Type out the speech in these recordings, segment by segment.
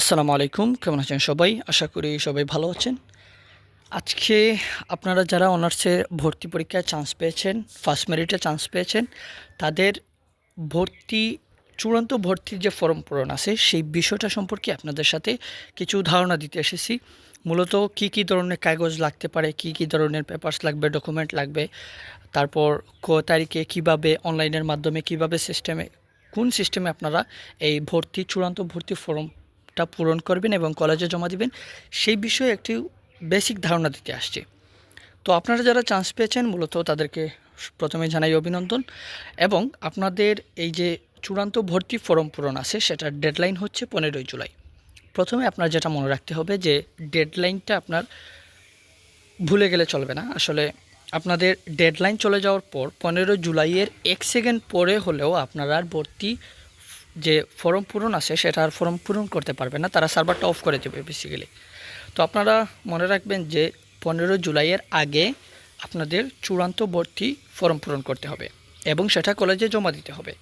আসসালামু আলাইকুম, কেমন আছেন সবাই? আশা করি সবাই ভালো আছেন। আজকে আপনারা যারা অনার্সে ভর্তি পরীক্ষায় চান্স পেয়েছেন ফার্স্ট মেরিটে চান্স পেয়েছেন, তাদের ভর্তি, চূড়ান্ত ভর্তির যে ফর্ম পূরণ আছে, সেই বিষয়টা সম্পর্কে আপনাদের সাথে কিছু ধারণা দিতে এসেছি। মূলত কি কি ধরনের কাগজ লাগতে পারে, কি কি ধরনের পেপারস লাগবে ডকুমেন্ট লাগবে, তারপর ক তারিখে কীভাবে অনলাইনের মাধ্যমে, কীভাবে সিস্টেমে কোন সিস্টেমে আপনারা এই ভর্তি, চূড়ান্ত ভর্তি ফর্মটা পূরণ করবেন এবং কলেজে জমা দিবেন, সেই বিষয়ে একটি বেসিক ধারণা দিতে আসছে। তো আপনারা যারা চান্স পেয়েছেন, মূলত তাদেরকে প্রথমে জানাই অভিনন্দন এবং আপনাদের এই যে চূড়ান্ত ভর্তি ফর্ম পূরণ আছে, সেটার ডেডলাইন হচ্ছে পনেরোই জুলাই। প্রথমে আপনার যেটা মনে রাখতে হবে যে ডেডলাইনটা আপনার ভুলে গেলে চলবে না। আসলে আপনাদের ডেডলাইন চলে যাওয়ার পর পনেরো জুলাইয়ের এক সেকেন্ড পরে হলেও আপনারা আর ভর্তি যে ফর্ম পূরণ আছে সেটা আর ফর্ম পূরণ করতে পারবে না, তারা সার্ভারটা অফ করে দেবে বেসিক্যালি তো আপনারা মনে রাখবেন যে পনেরো জুলাইয়ের আগে আপনাদের চূড়ান্ত ভর্তি ফর্ম পূরণ করতে হবে এবং সেটা কলেজে জমা দিতে হবে।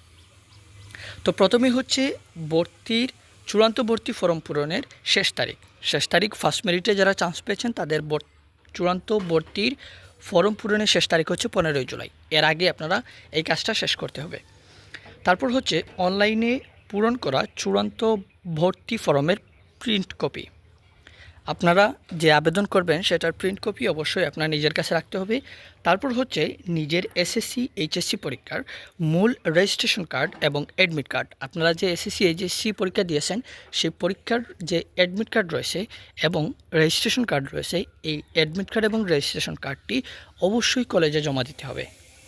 তো প্রথমেই হচ্ছে ভর্তির চূড়ান্ত ভর্তি ফর্ম পূরণের শেষ তারিখ। শেষ তারিখ ফার্স্ট মেরিটে যারা চান্স পেয়েছেন তাদের চূড়ান্ত ভর্তির ফর্ম পূরণের শেষ তারিখ হচ্ছে পনেরোই জুলাই। এর আগে আপনারা এই কাজটা শেষ করতে হবে। তারপর হচ্ছে অনলাইনে পূরণ করা চূড়ান্ত ভর্তি ফর্মের প্রিন্ট কপি। আপনারা যে আবেদন করবেন সেটার প্রিন্ট কপি অবশ্যই আপনার নিজের কাছে রাখতে হবে। তারপর হচ্ছে নিজের এসএসসি এইচএসসি পরীক্ষার মূল রেজিস্ট্রেশন কার্ড এবং অ্যাডমিট কার্ড আপনারা যে এসএসসি এইচএসসি পরীক্ষা দিয়েছেন, সেই পরীক্ষার যে অ্যাডমিট কার্ড রয়েছে এবং রেজিস্ট্রেশন কার্ড রয়েছে, এই অ্যাডমিট কার্ড এবং রেজিস্ট্রেশন কার্ডটি অবশ্যই কলেজে জমা দিতে হবে।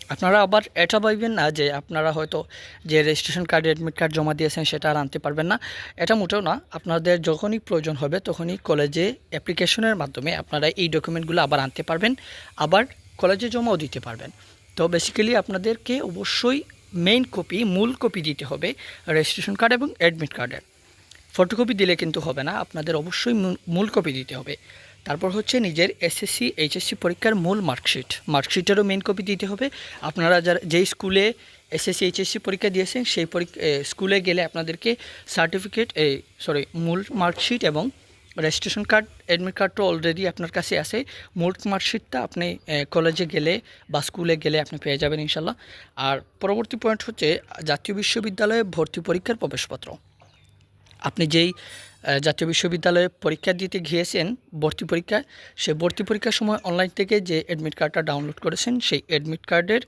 আপনারা আবার এটা ভাববেন না যে আপনারা হয়তো যে রেজিস্ট্রেশন কার্ড অ্যাডমিট কার্ড জমা দিয়েছেন সেটা আর আনতে পারবেন না। এটা মোটেও না। আপনাদের যখনই প্রয়োজন হবে তখনই কলেজে অ্যাপ্লিকেশনের মাধ্যমে আপনারা এই ডকুমেন্টগুলো আবার আনতে পারবেন, আবার কলেজে জমাও দিতে পারবেন। তো বেসিক্যালি আপনাদেরকে অবশ্যই মেইন কপি মূল কপি দিতে হবে রেজিস্ট্রেশন কার্ড এবং অ্যাডমিট কার্ডের ফটোকপি দিলে কিন্তু হবে না। আপনাদের অবশ্যই মূল- কপি দিতে হবে। তারপর হচ্ছে নিজের এসএসসি এইচএসসি পরীক্ষার মূল মার্কশিট। মার্কশিটেরও মেন কপি দিতে হবে। আপনারা যারা যেই স্কুলে এসএসসি এইচএসসি পরীক্ষা দিয়েছেন, সেই পরীক্ষা স্কুলে গেলে আপনাদেরকে সার্টিফিকেট এই সরি মূল মার্কশিট এবং রেজিস্ট্রেশন কার্ড অ্যাডমিট কার্ডটা অলরেডি আপনার কাছে আছে। মূল মার্কশিটটা আপনি কলেজে গেলে বা স্কুলে গেলে আপনি পেয়ে যাবেন ইনশাল্লাহ আর পরবর্তী পয়েন্ট হচ্ছে জাতীয় বিশ্ববিদ্যালয়ে ভর্তি পরীক্ষার প্রবেশপত্র। আপনি যেই জাতীয় বিশ্ববিদ্যালয়ে পরীক্ষা দিতে গিয়েছেন, ভর্তি পরীক্ষা। সে ভর্তি পরীক্ষার সময় অনলাইন থেকে যে অ্যাডমিট কার্ডটা ডাউনলোড করেছেন, সেই অ্যাডমিট কার্ডের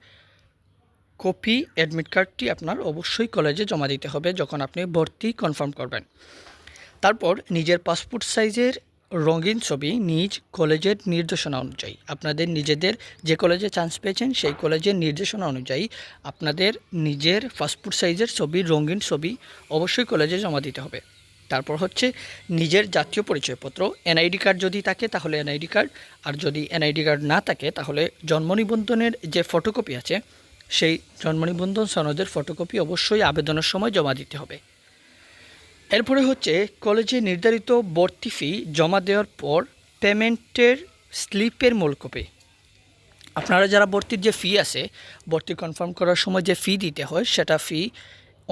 কপি অ্যাডমিট কার্ডটি আপনার অবশ্যই কলেজে জমা দিতে হবে যখন আপনি ভর্তি কনফার্ম করবেন। তারপর নিজের পাসপোর্ট সাইজের রঙিন ছবি নিজ কলেজের নির্দেশনা অনুযায়ী, আপনাদের নিজেদের যে কলেজে চান্স পেয়েছেন, সেই কলেজের নির্দেশনা অনুযায়ী আপনাদের নিজের পাসপোর্ট সাইজের ছবি, রঙিন ছবি অবশ্যই কলেজে জমা দিতে হবে। তারপর হচ্ছে নিজের জাতীয় পরিচয়পত্র, এনআইডি কার্ড যদি থাকে তাহলে এনআইডি কার্ড, আর যদি এনআইডি কার্ড না থাকে তাহলে জন্ম নিবন্ধনের যে ফটোকপি আছে, সেই জন্ম নিবন্ধন সনদের ফটোকপি অবশ্যই আবেদনের সময় জমা দিতে হবে। এরপরে হচ্ছে কলেজে নির্ধারিত ভর্তি ফি জমা দেওয়ার পর পেমেন্টের স্লিপের মূল কপি। আপনারা যারা ভর্তির যে ফি আছে, ভর্তি কনফার্ম করার সময় যে ফি দিতে হয়, সেটা ফি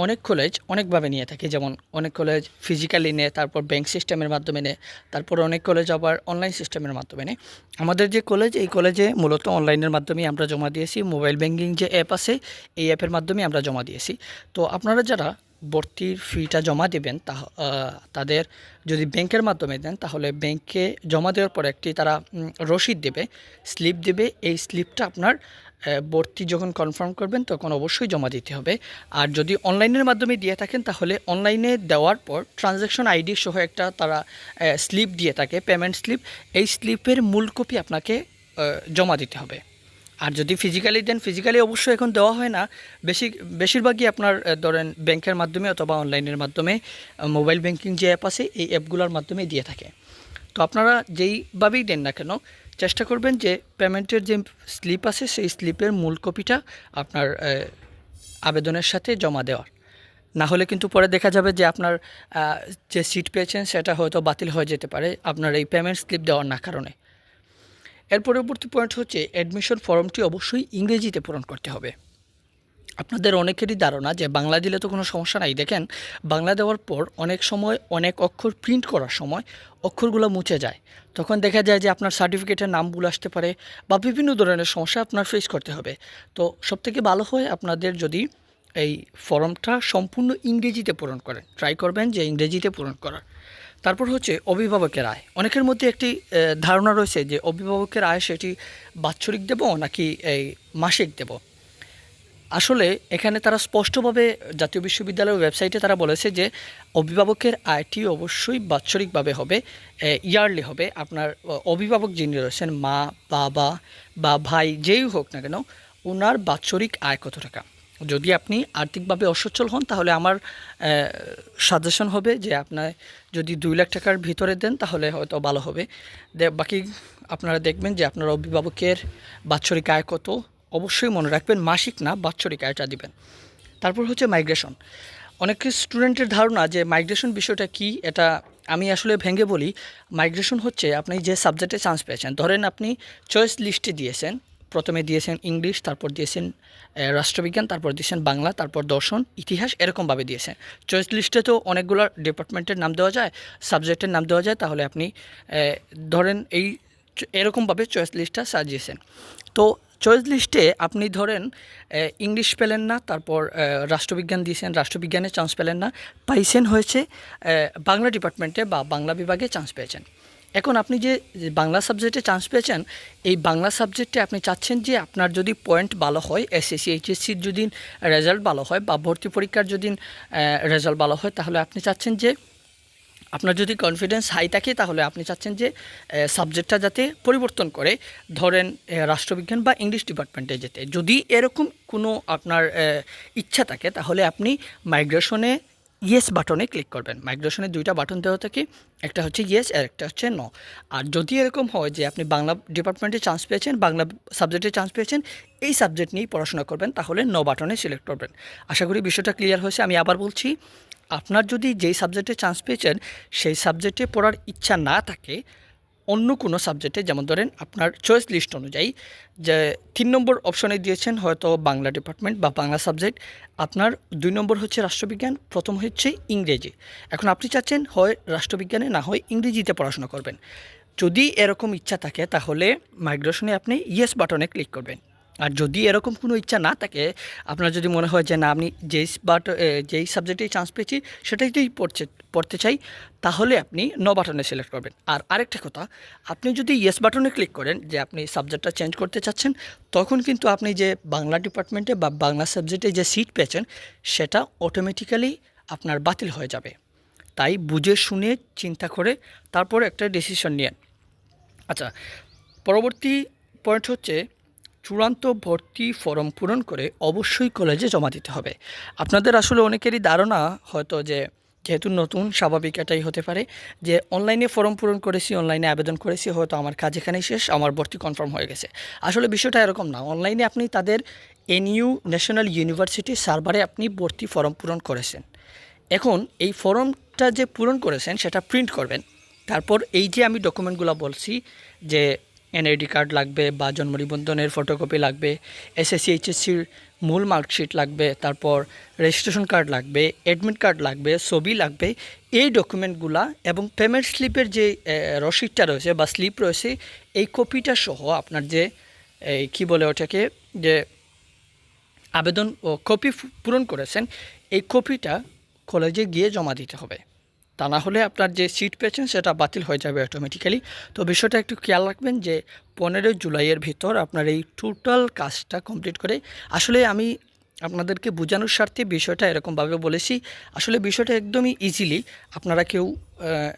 অনেক কলেজ অনেকভাবে নিয়ে থাকে। যেমন অনেক কলেজ ফিজিক্যালি নেয় তারপর ব্যাংক সিস্টেমের মাধ্যমে নেয় তারপর অনেক কলেজ আবার অনলাইন সিস্টেমের মাধ্যমে নেয় আমাদের যে কলেজ এই কলেজে মূলত অনলাইনের মাধ্যমেই আমরা জমা দিয়েছি। মোবাইল ব্যাংকিং যে অ্যাপ আছে, এই অ্যাপের মাধ্যমে আমরা জমা দিয়েছি। তো আপনারা যারা ভর্তির ফিটা জমা দেবেন তা তাদের যদি ব্যাংকের মাধ্যমে দেন, তাহলে ব্যাংকে জমা দেওয়ার পর একটি তারা রসিদ দেবে স্লিপ দেবে। এই স্লিপটা আপনার ভর্তি যখন কনফার্ম করবেন, তখন অবশ্যই জমা দিতে হবে। আর যদি অনলাইনের মাধ্যমে দিয়ে থাকেন, তাহলে অনলাইনে দেওয়ার পর ট্রানজ্যাকশন আইডি সহ একটা তারা স্লিপ দিয়ে থাকে পেমেন্ট স্লিপ এই স্লিপের মূল কপি আপনাকে জমা দিতে হবে। আর যদি ফিজিক্যালি দেন ফিজিক্যালি অবশ্যই এখন দেওয়া হয় না। বেশি বেশিরভাগই আপনার ধরেন ব্যাংকের মাধ্যমে অথবা অনলাইনের মাধ্যমে মোবাইল ব্যাংকিং যে অ্যাপ আছে, এই অ্যাপগুলোর মাধ্যমে দিয়ে থাকে। তো আপনারা যেইভাবেই দেন না কেন চেষ্টা করবেন যে পেমেন্টের যে স্লিপ আছে, সেই স্লিপের মূল কপিটা আপনার আবেদনের সাথে জমা দেওয়ার। না হলে কিন্তু পরে দেখা যাবে যে আপনার যে সিট পেয়েছেন সেটা হয়তো বাতিল হয়ে যেতে পারে, আপনার এই পেমেন্ট স্লিপ দেওয়ার না কারণে। এর পরবর্তী পয়েন্ট হচ্ছে অ্যাডমিশন ফর্মটি অবশ্যই ইংরেজিতে পূরণ করতে হবে। আপনাদের অনেকেরই ধারণা যে বাংলা দিলে তো কোনো সমস্যা নাই। দেখেন, বাংলা দেওয়ার পর অনেক সময় অনেক অক্ষর প্রিন্ট করার সময় অক্ষরগুলো মুছে যায়। তখন দেখা যায় যে আপনার সার্টিফিকেটের নাম ভুল আসতে পারে বা বিভিন্ন ধরনের সমস্যা আপনার ফেস করতে হবে। তো সবথেকে ভালো হয় আপনাদের যদি এই ফর্মটা সম্পূর্ণ ইংরেজিতে পূরণ করেন। ট্রাই করবেন যে ইংরেজিতে পূরণ করার। তারপর হচ্ছে অভিভাবকের আয়। অনেকের মধ্যে একটি ধারণা রয়েছে যে অভিভাবকের আয় সেটি বাৎসরিক দেব নাকি এই মাসিক দেব। আসলে এখানে তারা স্পষ্টভাবে জাতীয় বিশ্ববিদ্যালয়ের ওয়েবসাইটে তারা বলেছে যে অভিভাবকের আয়টি অবশ্যই বাৎসরিকভাবে হবে ইয়ারলি হবে। আপনার অভিভাবক যিনি রয়েছেন, মা, বাবা বা ভাই যেই হোক না কেন ওনার বাৎসরিক আয় কত টাকা? যদি আপনি আর্থিকভাবে অসচ্ছল হন, তাহলে আমার সাজেশন হবে যে আপনার যদি দুই লাখ টাকার ভিতরে দেন, তাহলে হয়তো ভালো হবে। বাকি আপনারা দেখবেন যে আপনার অভিভাবকের বাৎসরিক আয় কত অবশ্যই মনে রাখবেন, মাসিক না, বাৎসরিক আয়টা দিবেন। তারপর হচ্ছে মাইগ্রেশন। অনেক স্টুডেন্টের ধারণা যে মাইগ্রেশন বিষয়টা কি, এটা আমি আসলে ভেঙে বলি। মাইগ্রেশন হচ্ছে আপনি যে সাবজেক্টে চান্স পেয়েছেন, ধরেন আপনি চয়েস লিস্টে দিয়েছেন। প্রথমে দিয়েছেন ইংলিশ, তারপর দিয়েছেন রাষ্ট্রবিজ্ঞান, তারপর দিয়েছেন বাংলা, তারপর দর্শন, ইতিহাস এরকমভাবে দিয়েছেন। চয়েস লিস্টে তো অনেকগুলো ডিপার্টমেন্টের নাম দেওয়া যায় সাবজেক্টের নাম দেওয়া যায়, তাহলে আপনি ধরেন এই এরকমভাবে চয়েস লিস্টটা সাজিয়েছেন। তো চয়েস লিস্টে আপনি ধরেন ইংলিশ পেলেন না, তারপর রাষ্ট্রবিজ্ঞান দিয়েছেন, রাষ্ট্রবিজ্ঞানে চান্স পেলেন না, পাইছেন হয়েছে বাংলা ডিপার্টমেন্টে বা বাংলা বিভাগে চান্স পেয়েছেন। এখন আপনি যে বাংলা সাবজেক্টে চান্স পেয়েছেন, এই বাংলা সাবজেক্টে আপনি চাচ্ছেন যে আপনার যদি পয়েন্ট ভালো হয় এসএসসি এইচএসসির যদি রেজাল্ট ভালো হয় বা ভর্তি পরীক্ষার যদি রেজাল্ট ভালো হয়, তাহলে আপনি চাচ্ছেন যে আপনার যদি কনফিডেন্স হাই থাকে, তাহলে আপনি চাচ্ছেন যে সাবজেক্টটা যাতে পরিবর্তন করে, ধরেন রাষ্ট্রবিজ্ঞান বা ইংলিশ ডিপার্টমেন্টে যেতে। যদি এরকম কোনো আপনার ইচ্ছা থাকে, তাহলে আপনি মাইগ্রেশনে ইয়েস বাটনে ক্লিক করবেন। মাইগ্রেশনে দুইটা বাটন দেওয়া থাকে, একটা হচ্ছে ইয়েস আর একটা হচ্ছে নো আর যদি এরকম হয় যে, আপনি বাংলা ডিপার্টমেন্টে চান্স পেয়েছেন, বাংলা সাবজেক্টে চান্স পেয়েছেন, এই সাবজেক্ট নিয়েই পড়াশোনা করবেন, তাহলে নো বাটনে সিলেক্ট করবেন। আশা করি বিষয়টা ক্লিয়ার হয়েছে। আমি আবার বলছি আপনার যদি যেই সাবজেক্টে চান্স পেয়েছেন, সেই সাবজেক্টে পড়ার ইচ্ছা না থাকে, অন্য কোনো সাবজেক্টে যেমন ধরেন আপনার চয়েস লিস্ট অনুযায়ী, যে তিন নম্বর অপশনে দিয়েছেন হয়তো বাংলা ডিপার্টমেন্ট বা বাংলা সাবজেক্ট আপনার দুই নম্বর হচ্ছে রাষ্ট্রবিজ্ঞান, প্রথম হচ্ছে ইংরেজি। এখন আপনি চাচ্ছেন হয় রাষ্ট্রবিজ্ঞানে না হয় ইংরেজিতে পড়াশোনা করবেন। যদি এরকম ইচ্ছা থাকে, তাহলে মাইগ্রেশনে আপনি ইয়েস বাটনে ক্লিক করবেন। আর যদি এরকম কোনো ইচ্ছা না থাকে, আপনার যদি মনে হয় যে না, আপনি যেই বাট যেই সাবজেক্টেই চান্স পেয়েছি সেটাইতেই পড়ছে, পড়তে চাই, তাহলে আপনি নো বাটনে সিলেক্ট করবেন। আর আরেকটা কথা, আপনি যদি ইয়েস বাটনে ক্লিক করেন, যে আপনি সাবজেক্টটা চেঞ্জ করতে চাচ্ছেন, তখন কিন্তু আপনি যে বাংলা ডিপার্টমেন্টে বা বাংলা সাবজেক্টে যে সিট পেয়েছেন, সেটা অটোমেটিক্যালি আপনার বাতিল হয়ে যাবে। তাই বুঝে শুনে চিন্তা করে তারপর একটা ডিসিশন নিয়েন। আচ্ছা পরবর্তী পয়েন্ট হচ্ছে চূড়ান্ত ভর্তি ফর্ম পূরণ করে অবশ্যই কলেজে জমা দিতে হবে। আপনাদের আসলে অনেকেরই ধারণা হয়তো যে, যেহেতু নতুন, স্বাভাবিক এটাই হতে পারে যে, অনলাইনে ফর্ম পূরণ করেছি, অনলাইনে আবেদন করেছি, হয়তো আমার কাজ এখানেই শেষ, আমার ভর্তি কনফার্ম হয়ে গেছে। আসলে বিষয়টা এরকম না। অনলাইনে আপনি তাদের এনইউ, ন্যাশনাল ইউনিভার্সিটি সার্ভারে আপনি ভর্তি ফর্ম পূরণ করেছেন। এখন এই ফর্মটা যে পূরণ করেছেন, সেটা প্রিন্ট করবেন। তারপর এই যে আমি ডকুমেন্টগুলো বলছি যে এনআইডি কার্ড লাগবে বা জন্ম নিবন্ধনের ফটোকপি লাগবে এসএসসি এইচএসসির মূল মার্কশিট লাগবে, তারপর রেজিস্ট্রেশন কার্ড লাগবে অ্যাডমিট কার্ড লাগবে, ছবি লাগবে, এই ডকুমেন্টগুলা এবং পেমেন্ট স্লিপের যে রসিদটা রয়েছে বা স্লিপ রয়েছে, এই কপিটা সহ আপনার যে এই কী বলে ওটাকে, যে আবেদন ও কপি পূরণ করেছেন, এই কপিটা কলেজে গিয়ে জমা দিতে হবে। তা না হলে আপনার যে সিট পেয়েছেন সেটা বাতিল হয়ে যাবে অটোমেটিক্যালি তো বিষয়টা একটু খেয়াল রাখবেন যে পনেরোই জুলাইয়ের ভিতর আপনার এই টোটাল কাজটা কমপ্লিট করে। আসলে আমি আপনাদেরকে বোঝানোর স্বার্থে বিষয়টা এরকমভাবে বলেছি। আসলে বিষয়টা একদমই ইজিলি আপনারা কেউ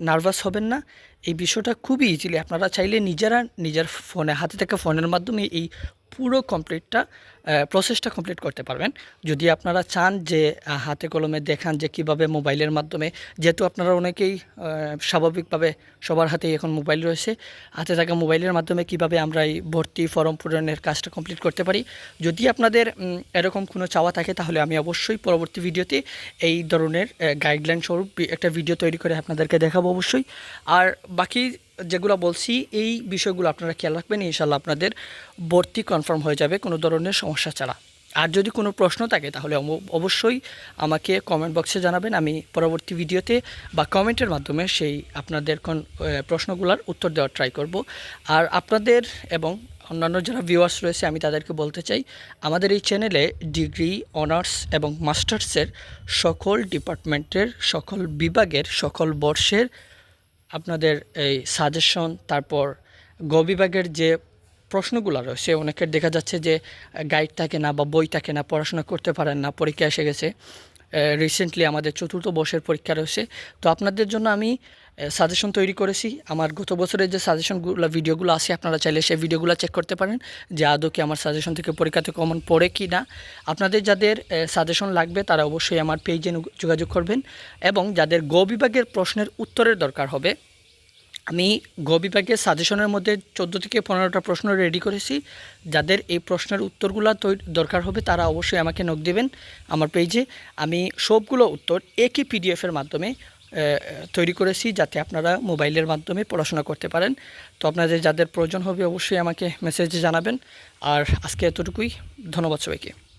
নার্ভাস হবেন না। এই বিষয়টা খুবই ইজিলি আপনারা চাইলে নিজেরা নিজের ফোনে, হাতে থাকা ফোনের মাধ্যমে এই পুরো কমপ্লিটটা প্রসেসটা কমপ্লিট করতে পারবেন। যদি আপনারা চান যে হাতে কলমে দেখান যে কীভাবে মোবাইলের মাধ্যমে, যেহেতু আপনারা অনেকেই স্বাভাবিকভাবে সবার হাতেই এখন মোবাইল রয়েছে, হাতে থাকা মোবাইলের মাধ্যমে কীভাবে আমরা এই ভর্তি ফর্ম পূরণের কাজটা কমপ্লিট করতে পারি, যদি আপনাদের এরকম কোনো চাওয়া থাকে, তাহলে আমি অবশ্যই পরবর্তী ভিডিওতে এই ধরনের গাইডলাইন স্বরূপ একটা ভিডিও তৈরি করে আপনাদেরকে দেখাবো অবশ্যই। আর বাকি যেগুলো বলছি, এই বিষয়গুলো আপনারা খেয়াল রাখবেন ইনশাল্লাহ আপনাদের ভর্তি কনফার্ম হয়ে যাবে কোনো ধরনের সমস্যা ছাড়া। আর যদি কোনো প্রশ্ন থাকে, তাহলে অবশ্যই আমাকে কমেন্ট বক্সে জানাবেন, আমি পরবর্তী ভিডিওতে বা কমেন্টের মাধ্যমে সেই আপনাদের কোন প্রশ্নগুলোর উত্তর দেওয়ার ট্রাই করব। আর আপনাদের এবং অন্যান্য যারা ভিউয়ার্স রয়েছে, আমি তাদেরকে বলতে চাই, আমাদের এই চ্যানেলে ডিগ্রি অনার্স এবং মাস্টার্সের সকল ডিপার্টমেন্টের সকল বিভাগের সকল বর্ষের আপনাদের এই সাজেশন তারপর গ বিভাগের যে প্রশ্নগুলো রয়েছে, অনেকের দেখা যাচ্ছে যে গাইড থাকে না বা বই থাকে না, পড়াশোনা করতে পারেন না, পরীক্ষা এসে গেছে। রিসেন্টলি আমাদের চতুর্থ বর্ষের পরীক্ষা রয়েছে। তো আপনাদের জন্য আমি সাজেশন তৈরি করেছি। আমার গত বছরের যে সাজেশনগুলো ভিডিওগুলো আছে, আপনারা চাইলে সেই ভিডিওগুলো চেক করতে পারেন। যে আদৌ কি আমার সাজেশন থেকে পরীক্ষাতে কমন পড়ে কি না আপনাদের যাদের সাজেশন লাগবে, তারা অবশ্যই আমার পেজে যোগাযোগ করবেন। এবং যাদের গ বিভাগের প্রশ্নের উত্তরের দরকার হবে, আমি গ বিভাগের সাজেশনের মধ্যে চোদ্দ থেকে পনেরোটা প্রশ্ন রেডি করেছি। যাদের এই প্রশ্নের উত্তরগুলো দরকার হবে, তারা অবশ্যই আমাকে নক দেবেন আমার পেজে আমি সবগুলো উত্তর একই পিডিএফের মাধ্যমে তৈরি করেছি যাতে আপনারা মোবাইলের মাধ্যমে পড়াশোনা করতে পারেন। তো আপনাদের যাদের প্রয়োজন হবে অবশ্যই আমাকে মেসেজে জানাবেন। আর আজকে এতটুকুই। ধন্যবাদ সবাইকে।